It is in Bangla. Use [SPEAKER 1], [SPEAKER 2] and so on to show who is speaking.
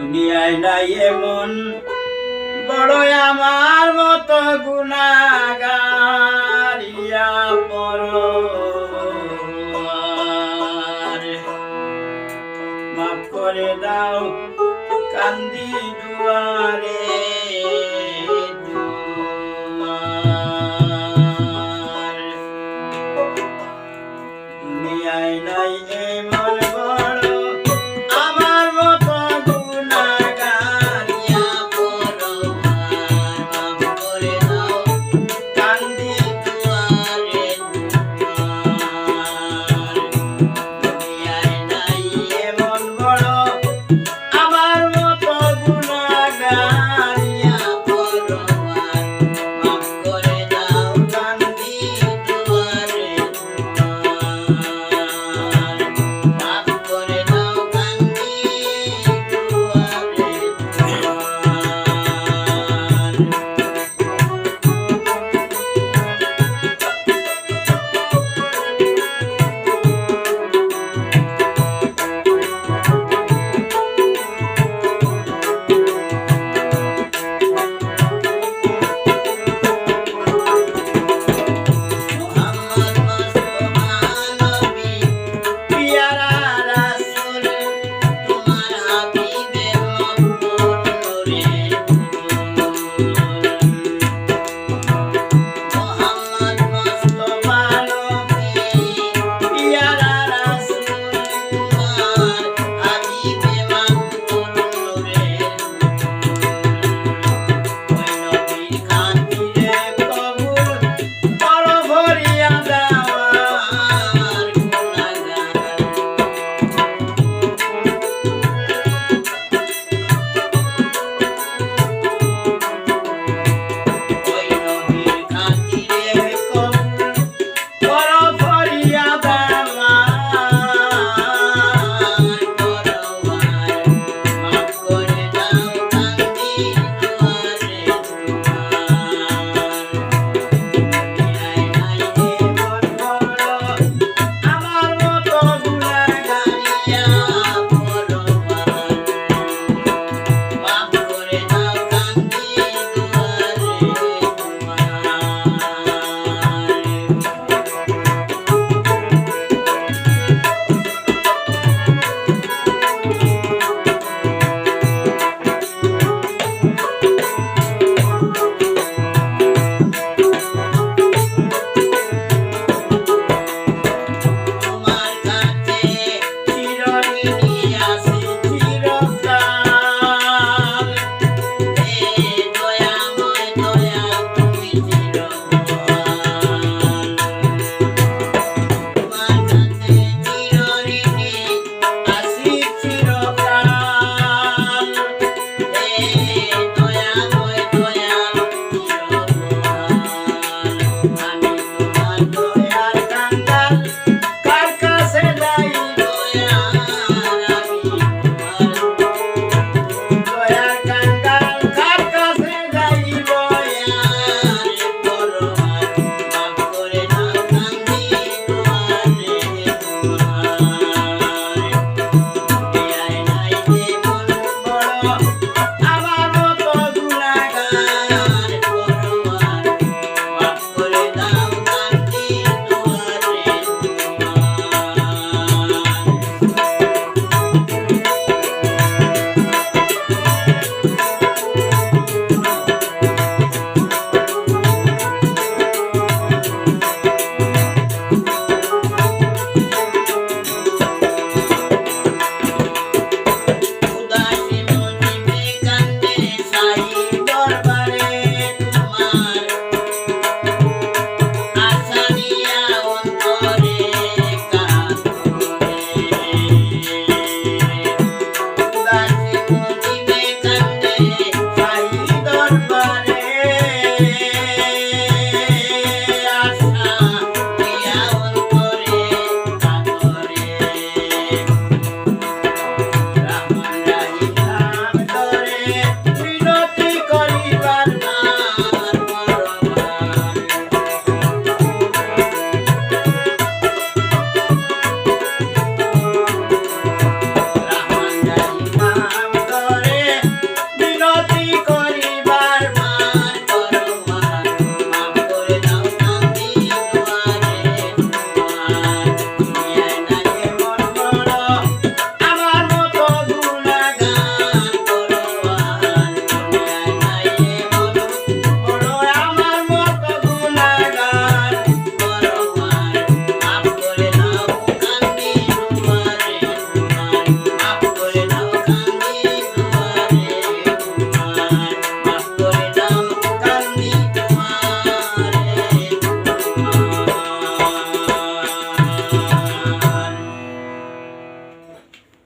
[SPEAKER 1] দুনিয়ায় নাই এমন বড় আমার মতো গুণাগারিয়া পর মাফ করে দাও কান্দি দুয়ারে।